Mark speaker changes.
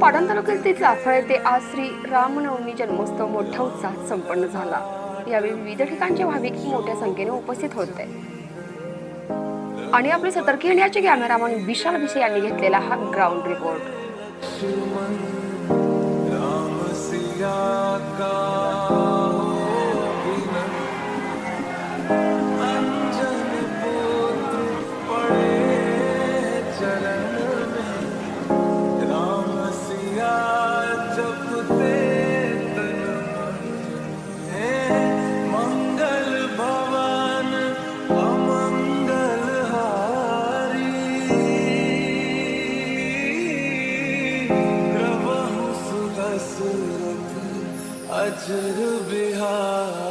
Speaker 1: पाटण तालुक्यातील जाफळ येथे आज श्री रामनवमी जन्मोत्सव मोठ्या उत्साहात संपन्न झाला. यावेळी विविध ठिकाणचे भाविक मोठ्या संख्येने उपस्थित होते. आणि आपले सतर्क इंडियाचे कॅमेरामन विशाल भिसे यांनी घेतलेला हा ग्राउंड रिपोर्ट
Speaker 2: प्रभु सुदशरथ अजर बिहारी